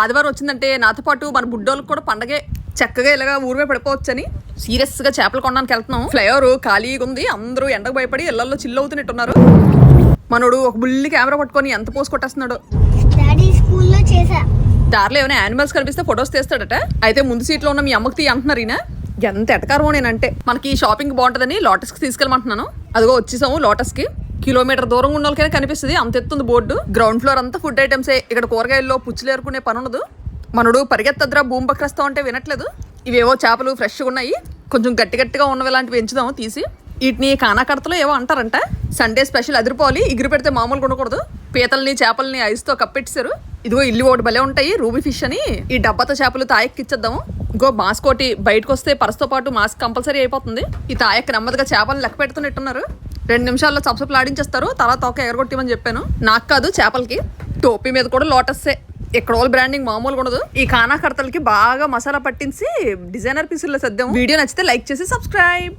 ఆదివారం వచ్చిందంటే నాతో పాటు మన బుడ్డోళ్ళకి కూడా పండగే చక్కగా ఇలాగా ఊరిమే పడిపోవచ్చని సీరియస్గా చేపలు కొనడానికి వెళ్తున్నాం. ఫ్లైఓవర్ ఖాళీగా ఉంది. అందరూ ఎండకు భయపడి ఇళ్ళలో చిల్లు అవుతున్నట్టున్నారు. మనోడు ఒక బుల్లి కెమెరా పట్టుకొని ఎంత పోసి కొట్టేస్తున్నాడు? దారిలో ఏమైనా యానిమల్స్ కనిపిస్తే ఫొటోస్ తీస్తాడట. అయితే ముందు సీట్లో ఉన్న మీ అమ్మకి తీ అంటున్నారు ఈయన. ఎంత ఎటకారం నేనంటే. మనకి షాపింగ్ బాగుంటుందని లోటస్కి తీసుకెళ్ళమంటున్నాను. అదిగో వచ్చేసాము లోటస్కి. కిలోమీటర్ దూరంగా ఉన్న వాళ్ళకైనా కనిపిస్తుంది. అంత ఎత్తుంది బోర్డు. గ్రౌండ్ ఫ్లోర్ అంతా ఫుడ్ ఐటమ్సే ఇక్కడ కూరగాయల్లో పుచ్చులు ఏరుకునే పని ఉండదు. మనడు పరిగెత్తద్రా భూమి బక్రస్తా ఉంటే వినట్లేదు. ఇవేవో చేపలు ఫ్రెష్గా ఉన్నాయి. కొంచెం గట్టి గట్టిగా ఉన్నవి ఇలాంటివి ఎంచుదాము తీసి. వీటిని కానాకడతలో ఏవో అంటారంట. సండే స్పెషల్ అదిరిపోవాలి. ఎగిరి పెడితే మామూలుగా ఉండకూడదు పీతల్ని చేపల్ని ఐస్తో కప్పెట్టేశారు. ఇదిగో ఇల్లు ఒకటి భలే ఉంటాయి. రూబీ ఫిష్ అని. ఈ డబ్బాతో చేపలు తాయక్కిచ్చేద్దాము ఇంకో మాస్క్ ఒకటి బయటకు వస్తే పరస్తో పాటు మాస్క్ కంపల్సరీ అయిపోతుంది. ఈ తాయక్ నెమ్మదిగా చేపలను లెక్క పెడుతున్నట్టున్నారు. రెండు నిమిషాల్లో చప్సపులు ఆడించేస్తారు తర్వాత తోక ఎగరగొట్టిమని చెప్పాను. నాకు కాదు చేపలకి. టోపీ మీద కూడా లోటస్సే. ఇక్కడ వాళ్ళ బ్రాండింగ్ మామూలుగా ఉండదు. ఈ కానా బాగా మసాలా పట్టించి డిజైనర్ పీసుల్లో సర్దాం వీడియో నచ్చితే లైక్ చేసి సబ్స్క్రైబ్.